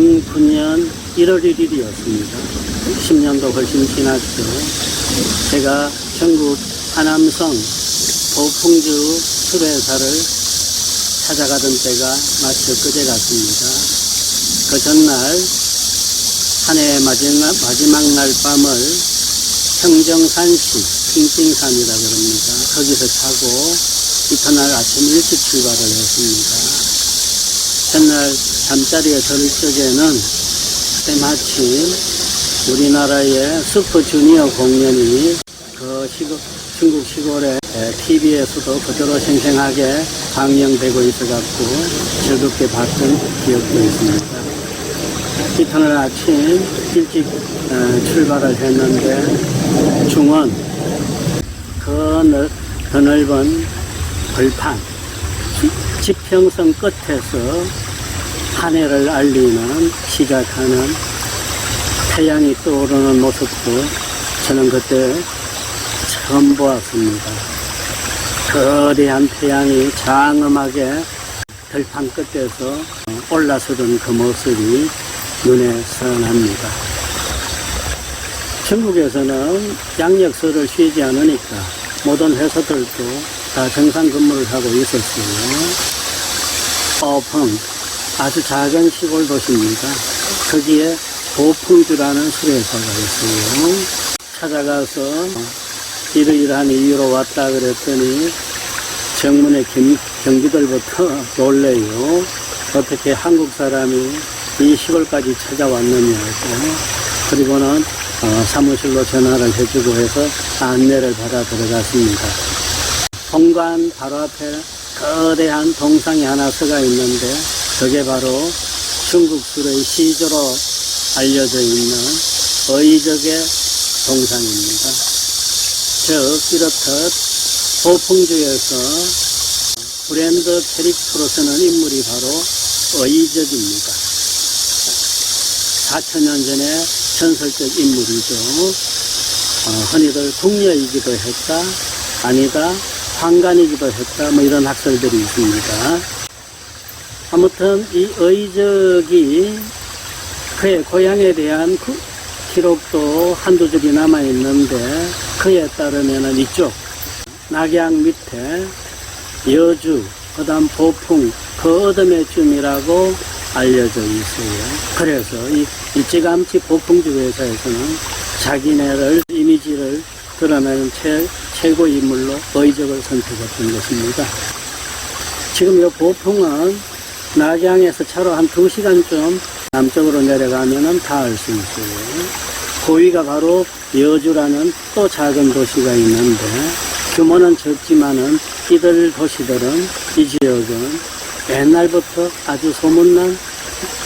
2009년 1월 1일이었습니다. 10년도 훨씬 지났죠. 제가 전국 하남성 보풍주 수레사를 찾아가던 때가 마치 그제 같습니다. 그 전날 한해 마지막, 마지막 날 밤을 평정산시 핑핑산이라 그럽니다. 거기서 자고 이튿날 아침 일찍 출발을 했습니다. 전날 잠자리에 들 적에는 때마침 우리나라의 슈퍼 주니어 공연이 그 시골, 중국 시골의 TV에서도 그대로 생생하게 방영되고 있어갖고 즐겁게 봤던 기억도 있습니다. 이튿날 아침 일찍 어, 출발을 했는데 중원 그 넓은 벌판 지평선 끝에서 한 해를 알리는 시작하는 태양이 떠오르는 모습도 저는 그때 처음 보았습니다. 거대한 태양이 장엄하게 들판 끝에서 올라서던 그 모습이 눈에 선합니다. 중국에서는 양력서를 쉬지 않으니까 모든 회사들도 다 정상 근무를 하고 있었어요. 어펑, 아주 작은 시골 도시입니다. 거기에 보풍주라는 수레사가 있어요. 찾아가서 이러이러한 이유로 왔다 그랬더니 정문의 경, 경비들부터 놀래요. 어떻게 한국 사람이 이 시골까지 찾아왔느냐고. 그리고는 어, 사무실로 전화를 해주고 해서 안내를 받아 들어갔습니다. 본관 바로 앞에 거대한 동상이 하나 서가 있는데 그게 바로 중국 술의 시조로 알려져 있는 의적의 동상입니다. 즉 이렇듯 보풍주에서 브랜드 캐릭터로 쓰는 인물이 바로 의적입니다. 4천년 전에 전설적 인물이죠. 어, 흔히들 궁녀이기도 했다, 아니다, 황간이기도 했다, 뭐 이런 학설들이 있습니다. 아무튼 이 의적이 그의 고향에 대한 그 기록도 한두 줄이 남아 있는데 그에 따르면 이쪽 낙양 밑에 여주, 그 다음 보풍, 그 어둠의 쯤이라고 알려져 있어요. 그래서 이 일찌감치 보풍주 회사에서는 자기네를 이미지를 드러내는 최, 최고 인물로 의적을 선택했던 것입니다. 지금 이 보풍은 낙양에서 차로 한 두시간좀 남쪽으로 내려가면 닿을 수 있어요. 고위가 바로 여주라는 또 작은 도시가 있는데 규모는 적지만은 이들 도시들은 이 지역은 옛날부터 아주 소문난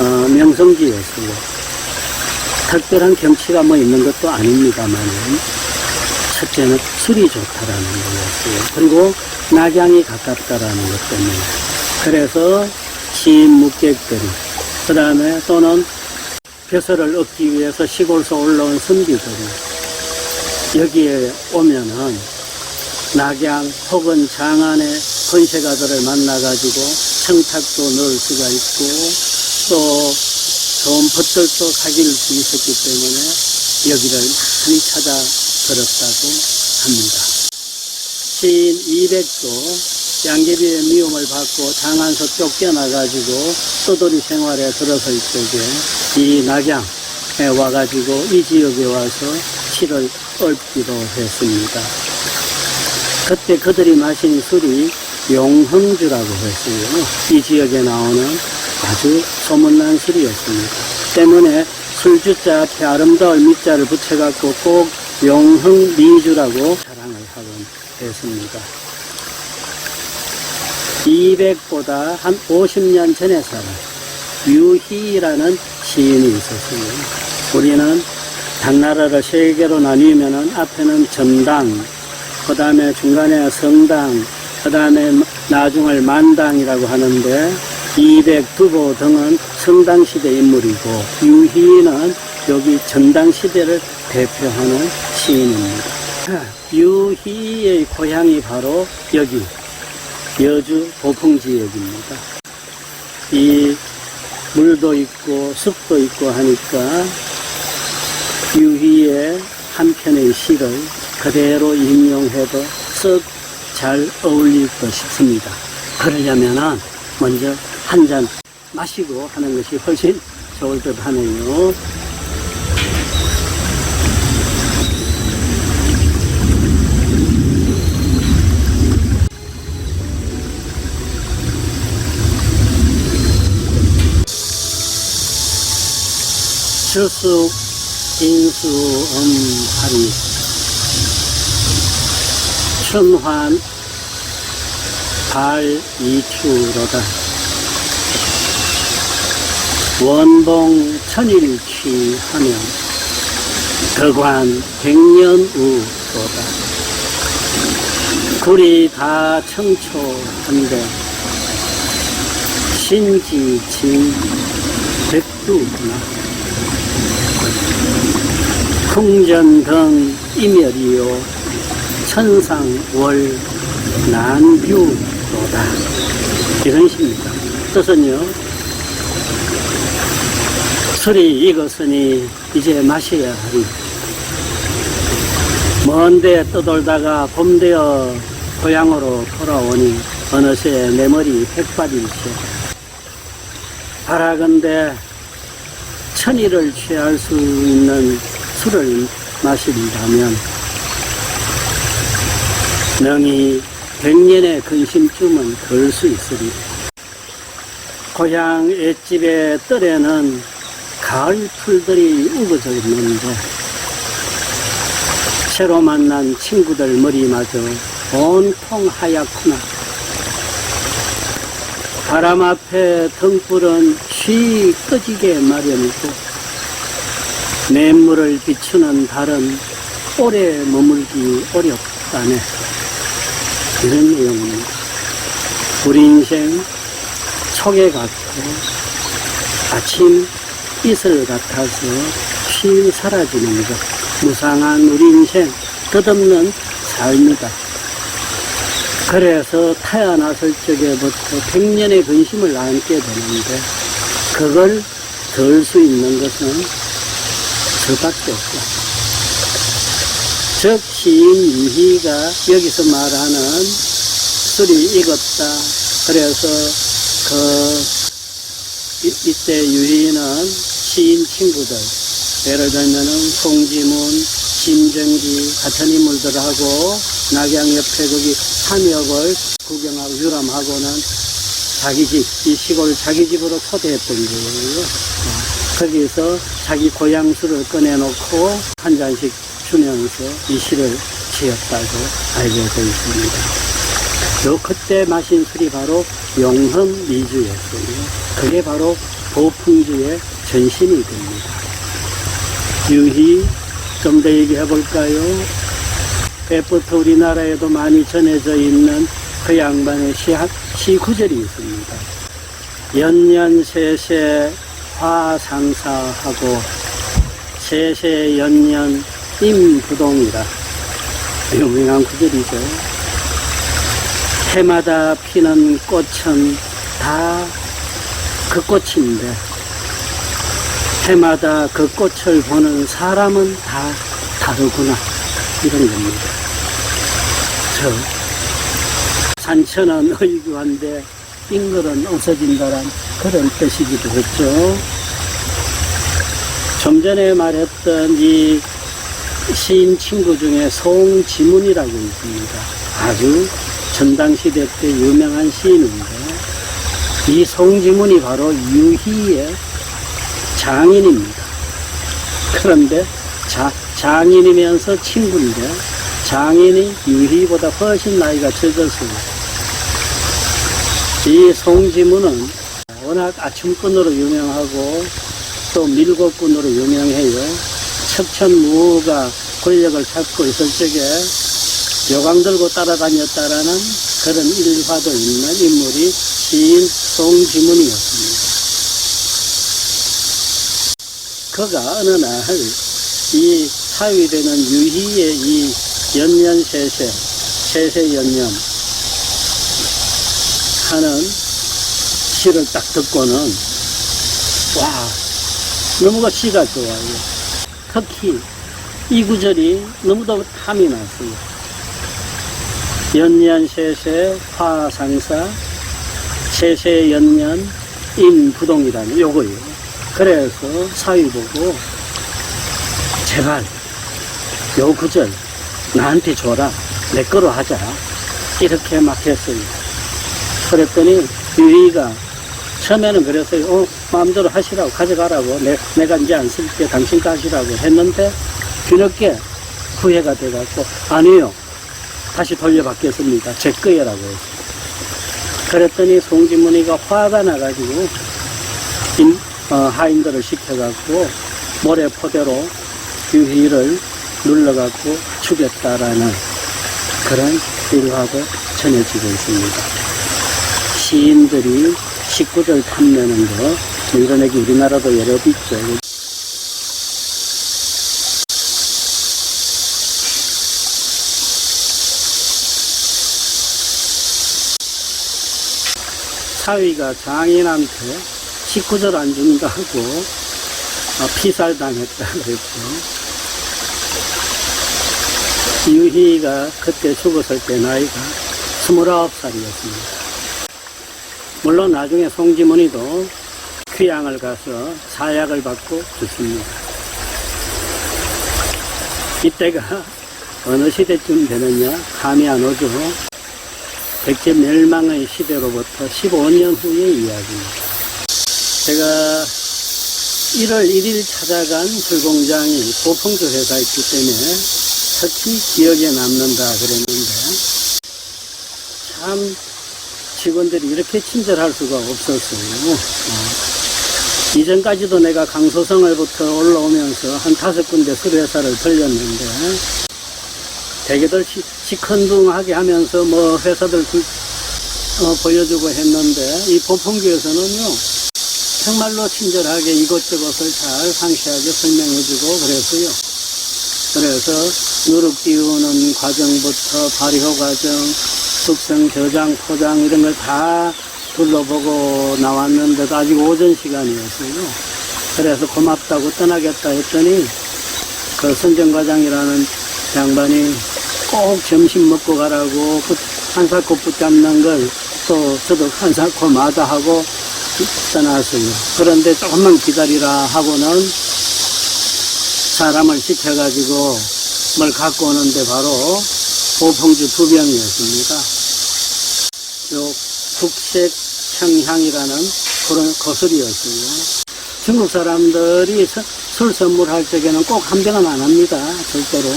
어, 명성지였어요. 특별한 경치가 뭐 있는 것도 아닙니다만은 첫째는 술이 좋다라는 거였어요. 그리고 낙양이 가깝다라는 것 때문에 그래서 시인 묵객들이 그 다음에 또는 벼슬을 얻기 위해서 시골에서 올라온 선비들이 여기에 오면은 낙양 혹은 장안의 건세가들을 만나가지고 청탁도 넣을 수가 있고 또 좋은 벗들도 사귈 수 있었기 때문에 여기를 많이 찾아 들었다고 합니다. 시인 200도 양계비의 미움을 받고 장안서 쫓겨나가지고 떠돌이 생활에 들어설 적에 이 낙양에 와가지고 이 지역에 와서 시를 읊기도 했습니다. 그때 그들이 마신 술이 용흥주라고 했어요. 이 지역에 나오는 아주 소문난 술이었습니다. 때문에 술주자 앞에 아름다울 밑자를 붙여갖고 꼭 용흥미주라고 자랑을 하곤 했습니다. 200보다 한 50년 전에 살아 유희라는 시인이 있었어요. 우리는 당나라를 세 개로 나뉘면은 앞에는 전당, 그 다음에 중간에 성당, 그 다음에 나중을 만당이라고 하는데 200두보 등은 성당 시대 인물이고 유희는 여기 전당 시대를 대표하는 시인입니다. 유희의 고향이 바로 여기 여주 보풍 지역입니다. 이 물도 있고 숲도 있고 하니까 유희의 한 편의 시를 그대로 인용해도 썩 잘 어울릴 것 싶습니다. 그러려면은 먼저 한 잔 마시고 하는 것이 훨씬 좋을 듯 하네요. 주숙 인수 음하리春환 발이추로다. 원봉 천일취하며 덕관 백년우로다. 굴이 다 청초한데 신지진 백두구나 풍전등 이멸이요. 천상월 난뷰로다. 이런 식입니다. 뜻은요 술이 익었으니 이제 마셔야 하리. 먼데 떠돌다가 봄 되어 고향으로 돌아오니 어느새 내 머리 백발일세. 바라건대 천일을 취할 수 있는 술을 마신다면 능히 백년의 근심쯤은 덜수 있으리. 고향 횟집의 뜰에는 가을 풀들이 우거져 있는데 새로 만난 친구들 머리마저 온통 하얗구나. 바람 앞에 등불은 쉬 꺼지게 마련이고 냇물을 비추는 달은 오래 머물기 어렵다네. 이런 내용입니다. 우리 인생 초계 같고 아침 이슬 같아서 쉬 사라지는 것. 무상한 우리 인생 끝없는 삶이다. 그래서 태어났을 적에부터 백년의 근심을 안게 되는데 그걸 덜 수 있는 것은 저밖에 없다. 즉 시인 유희가 여기서 말하는 술이 익었다. 그래서 그 이, 이때 유희는 시인 친구들 예를 들면은 송지문, 심정기 같은 인물들하고 낙양 옆에 거기 삼역을 구경하고 유람하고는 자기 집, 이 시골 자기 집으로 초대했던 거예요. 어, 거기서 자기 고향 술을 꺼내놓고 한 잔씩 주면서 이 시를 지었다고 알려져 있습니다. 요 그때 마신 술이 바로 용흠 미주였어요. 그게 바로 보풍주의 전신이 됩니다. 유희 좀 더 얘기해 볼까요? 때부터 우리나라에도 많이 전해져 있는 그 양반의 시, 시 구절이 있습니다. 연년세세 화상사하고 세세연년 임부동이라 유명한 구절이죠. 해마다 피는 꽃은 다 그 꽃인데 해마다 그 꽃을 보는 사람은 다 다르구나 이런 겁니다. 저 산천은 의구한데 빙글은 없어진다란 그런 뜻이기도 했죠. 좀 전에 말했던 이 시인 친구 중에 송지문이라고 있습니다. 아주 전당시대 때 유명한 시인인데 이 송지문이 바로 유희의 장인입니다. 그런데 자, 장인이면서 친구인데 장인이 유희보다 훨씬 나이가 적었어요. 이 송지문은 워낙 아춤꾼으로 유명하고 또 밀고꾼으로 유명해요. 척천무가 권력을 잡고 있을 적에 요강 들고 따라다녔다라는 그런 일화도 있는 인물이 시인 송지문이었습니다. 그가 어느 날 이 사위되는 유희의 이 연년 세세, 세세 연년 하는 시를 딱 듣고는 와, 너무가 시가 좋아요. 특히 이 구절이 너무도 탐이 났어요. 연년 세세 화상사 세세 연년 인부동이라는 요거예요. 그래서 사위 보고 제발 요 구절 나한테 줘라 내 거로 하자 이렇게 막 했어요. 그랬더니 유희가 처음에는 그랬어요. 어, 마음대로 하시라고 가져가라고 내, 내가 이제 안 쓸게 당신 거 하시라고 했는데 뒤늦게 후회가 돼갖고 아니요 다시 돌려받겠습니다. 제 거예라고 했어요. 그랬더니 송지문이가 화가 나가지고 임, 어, 하인들을 시켜갖고 모래 포대로 유희를 눌러갖고 죽였다라는 그런 일화도 전해지고 있습니다. 시인들이 식구들 탐내는 거 이런 얘기 우리나라도 여러 있죠. 사위가 장인한테 식구들 안 준다 하고 어, 피살 당했다 그랬죠. 유희가 그때 죽었을 때 나이가 29살이었습니다. 물론 나중에 송지문이도 귀양을 가서 사약을 받고 죽습니다. 이때가 어느 시대쯤 되느냐 감이 안 오죠. 백제 멸망의 시대로부터 15년 후의 이야기입니다. 제가 1월 1일 찾아간 불공장이 보풍주 회사였기 때문에 특히 기억에 남는다 그랬는데 참 직원들이 이렇게 친절할 수가 없었어요. 어. 이전까지도 내가 강소성을부터 올라오면서 한 다섯 군데 수리회사를 들렸는데 대개들 시, 시큰둥하게 하면서 뭐 회사들 두- 어, 보여주고 했는데 이 보풍교에서는요 정말로 친절하게 이것저것을 잘 상세하게 설명해주고 그랬어요. 그래서 누룩 띄우는 과정부터 발효 과정, 숙성, 저장, 포장 이런 걸 다 둘러보고 나왔는데도 아직 오전 시간이었어요. 그래서 고맙다고 떠나겠다 했더니 그 선정과장이라는 양반이 꼭 점심 먹고 가라고 그 한사코 붙잡는 걸 또 저도 한사코 마다 하고 떠났어요. 그런데 조금만 기다리라 하고는 사람을 시켜가지고 뭘 갖고 오는데 바로 보풍주 두 병이었습니다. 요 국색 청향이라는 그런 거슬이었어요. 중국 사람들이 서- 술 선물할 적에는 꼭 한 병은 안 합니다. 절대로.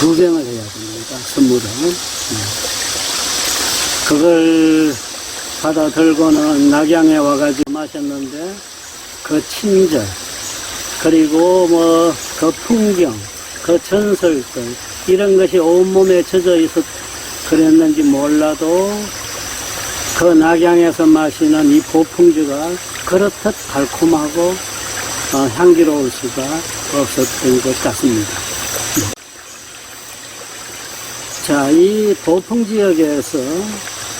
두 병을 해야 됩니다. 선물은. 네. 그걸 받아 들고는 낙양에 와가지고 마셨는데 그 친절, 그리고 뭐 그 풍경, 그 전설들 이런 것이 온몸에 젖어 있어 그랬는지 몰라도 그 낙양에서 마시는 이 보풍주가 그렇듯 달콤하고 어, 향기로울 수가 없었던 것 같습니다. 자, 이 보풍 지역에서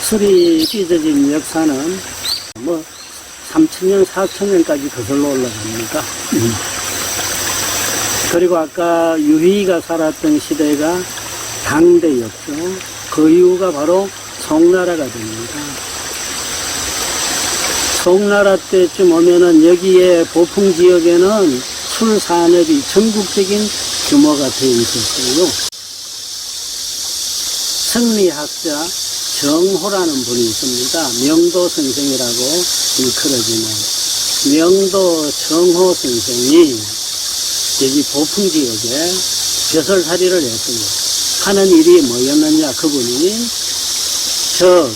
술이 빚어진 역사는 뭐 3천년, 4천년까지 거슬러 올라갑니다. 음. 그리고 아까 유희가 살았던 시대가 당대였죠. 그 이유가 바로 송나라가 됩니다. 송나라 때쯤 오면은 여기에 보풍 지역에는 술 산업이 전국적인 규모가 되어 있었어요. 성리학자 정호라는 분이 있습니다. 명도 선생이라고 일컬어지는 명도 정호 선생이 여기 보풍 지역에 벼슬살이를 했어요. 하는 일이 뭐였느냐 그분이 저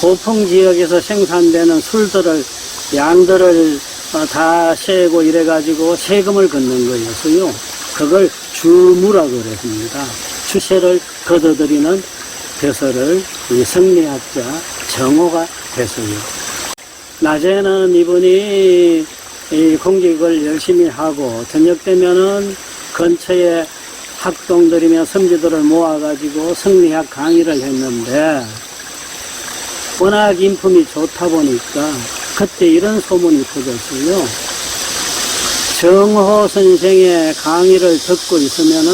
보풍 지역에서 생산되는 술들을 양들을 어, 다 세고 이래가지고 세금을 걷는 거였어요. 그걸 주무라고 그랬습니다. 주세를 걷어들이는 벼슬을 이 성리학자 정호가 했어요. 낮에는 이분이 이 공직을 열심히 하고 저녁 되면은 근처에 학동들이며 선지들을 모아가지고 성리학 강의를 했는데 워낙 인품이 좋다 보니까 그때 이런 소문이 터졌어요. 정호 선생의 강의를 듣고 있으면은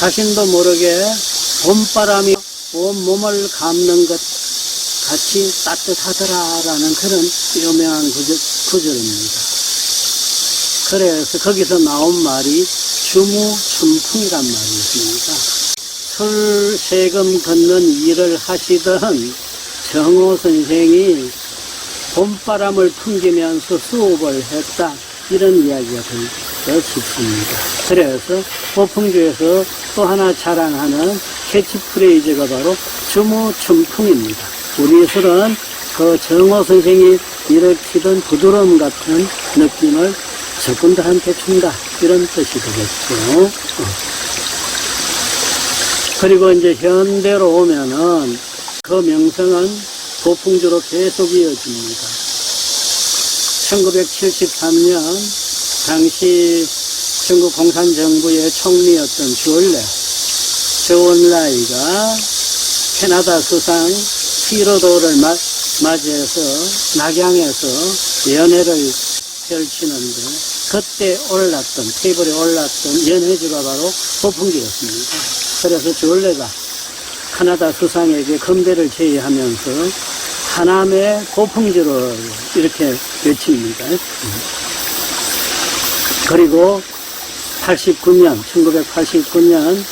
자신도 모르게 봄바람이 온 몸을 감는 것 같이 따뜻하더라라는 그런 유명한 구절, 구절입니다. 그래서 거기서 나온 말이 주무 춘풍이란 말이 있습니다. 술 세금 걷는 일을 하시던 정호 선생이 봄바람을 풍기면서 수업을 했다. 이런 이야기가 들려 싶습니다. 그래서 보풍주에서 또 하나 자랑하는 캐치프레이즈가 바로 주무춘풍입니다. 우리 술은 그 정호 선생이 일으키던 부드러움 같은 느낌을 적군들한테 준다. 이런 뜻이 되겠죠. 어. 그리고 이제 현대로 오면은 그 명성은 보풍주로 계속 이어집니다. 1973년 당시 중국 공산정부의 총리였던 주얼레, 조원라이가 캐나다 수상 히로도를 마- 맞이해서 낙양에서 연회를 펼치는데 그때 올랐던 테이블에 올랐던 연회주가 바로 보풍주였습니다. 그래서 주얼레가 카나다 수상에게 금대를 제의하면서 하남의 고풍주를 이렇게 외칩니다. 그리고 89년, 1989년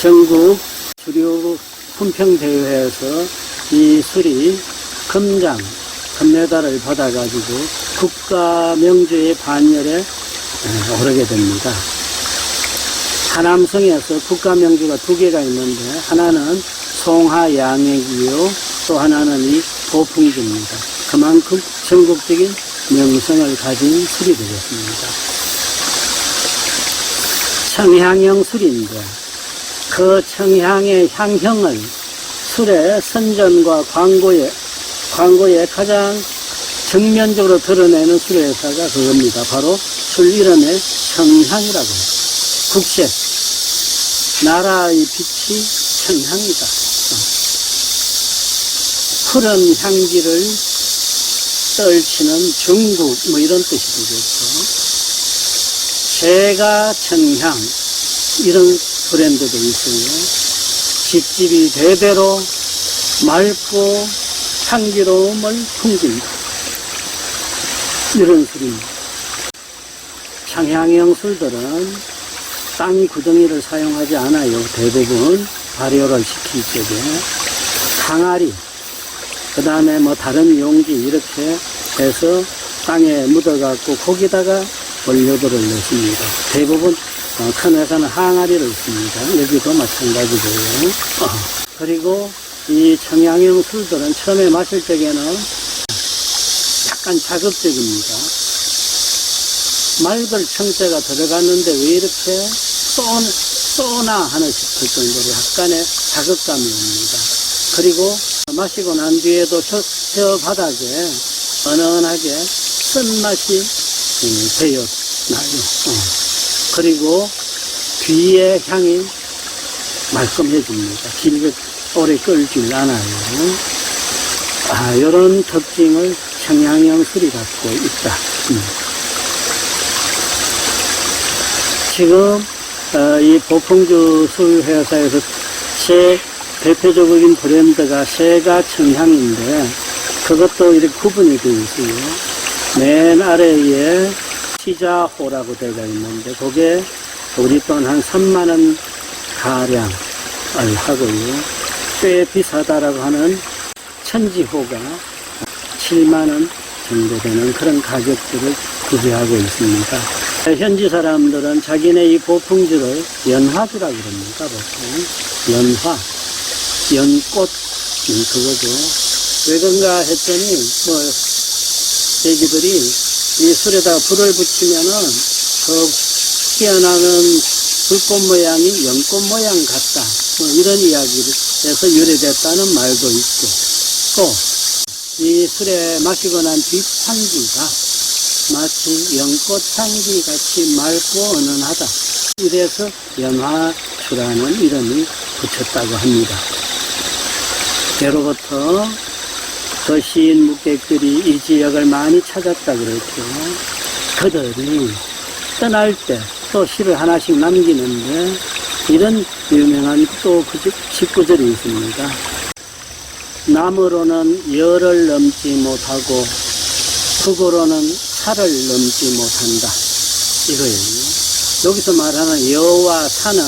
전국 주류 품평대회에서 이 술이 금장, 금메달을 받아가지고 국가 명주의 반열에 에, 오르게 됩니다. 하남성에서 국가 명주가 두 개가 있는데 하나는 송하 양액이요 또 하나는 이 보풍주입니다. 그만큼 전국적인 명성을 가진 술이 되겠습니다. 청향형 술인데 그 청향의 향형을 술의 선전과 광고에 광고에 가장 정면적으로 드러내는 술회사가 그겁니다. 바로 술 이름의 청향이라고 해요. 국색 나라의 빛이 청향이다. 푸른 향기를 떨치는 중국 뭐 이런 뜻이 되겠죠. 제가 청향 이런 브랜드도 있어요. 집집이 대대로 맑고 향기로움을 풍긴다. 이런 술입니다. 창향형 술들은 땅 구덩이를 사용하지 않아요. 대부분 발효를 시킬 적에 항아리, 그 다음에 뭐 다른 용기 이렇게 해서 땅에 묻어갖고 거기다가 원료들을 넣습니다. 대부분 어, 큰 회사는 항아리를 씁니다. 여기도 마찬가지고요. 어, 그리고 이 청양형 술들은 처음에 마실 적에는 약간 자극적입니다. 맑을 청자가 들어갔는데 왜 이렇게 쏘, 쏘나 하는 싶을 정도로 약간의 자극감이 옵니다. 그리고 마시고 난 뒤에도 혀, 혀 바닥에 은은하게 쓴맛이 음, 배어 나요. 어. 그리고 귀의 향이 말끔해집니다. 길게 오래 끓질 않아요. 아, 이런 특징을 청양형 술이 갖고 있다. 음. 지금 어, 이 보풍주 술 회사에서 제 대표적인 브랜드가 세가 청향인데 그것도 이렇게 구분이 되어 있어요. 맨 아래에 시자호라고 되어 있는데 그게 우리 돈 한 3만 원 가량을 하고요. 꽤 비싸다라고 하는 천지호가 7만 원 정도 되는 그런 가격들을 구비하고 있습니다. 현지 사람들은 자기네 이 보풍주를 연화주라고 그럽니다. 보통 연화, 연꽃 음, 그거죠. 왜 그런가 했더니 뭐 애기들이 이 술에다가 불을 붙이면은 그 피어나는 불꽃 모양이 연꽃 모양 같다. 뭐 이런 이야기 에서 유래됐다는 말도 있고 또 이 술에 마시고 난 뒷향기가 마치 연꽃 향기 같이 맑고 은은하다. 이래서 연화주라는 이름이 붙였다고 합니다. 예로부터 그 시인 묵객들이 이 지역을 많이 찾았다 그랬죠. 그들이 떠날 때 또 시를 하나씩 남기는데 이런 유명한 또그 직구절이 있습니다. 남으로는 열을 넘지 못하고 흙으로는 살을 넘지 못한다. 이거예요. 여기서 말하는 여와 산은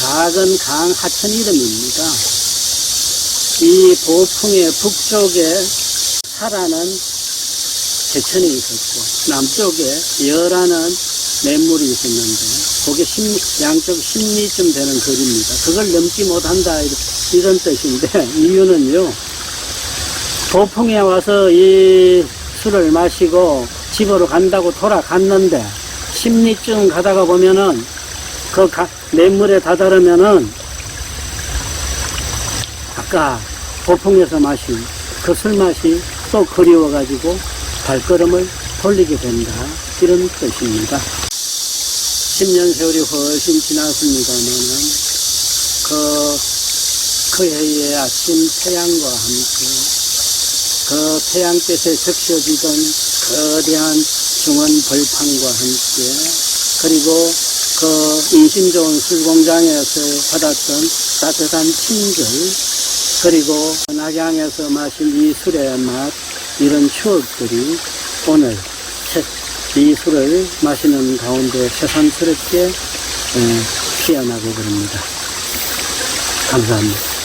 작은 강 하천 이름입니다. 이 보풍의 북쪽에 사라는 제천이 있었고 남쪽에 여라는 냇물이 있었는데 그게 10, 양쪽 10리쯤 되는 거리입니다. 그걸 넘지 못한다 이런- 뜻인데 이유는요. 보풍에 와서 이 술을 마시고 집으로 간다고 돌아갔는데 10리쯤 가다가 보면은 그 가- 냇물에 다다르면은 아까 보풍에서 마신 그 술맛이 또 그리워가지고 발걸음을 돌리게 된다. 이런 뜻입니다. 10년 세월이 훨씬 지났습니다만은 그, 그 해의 아침 태양과 함께 그 태양빛에 적셔지던 거대한 중원 벌판과 함께 그리고 그 인심 좋은 술공장에서 받았던 따뜻한 친절 그리고 낙양에서 마신 이 술의 맛 이런 추억들이 오늘 새- 이 술을 마시는 가운데 새삼스럽게 에, 피어나고 그럽니다. 감사합니다.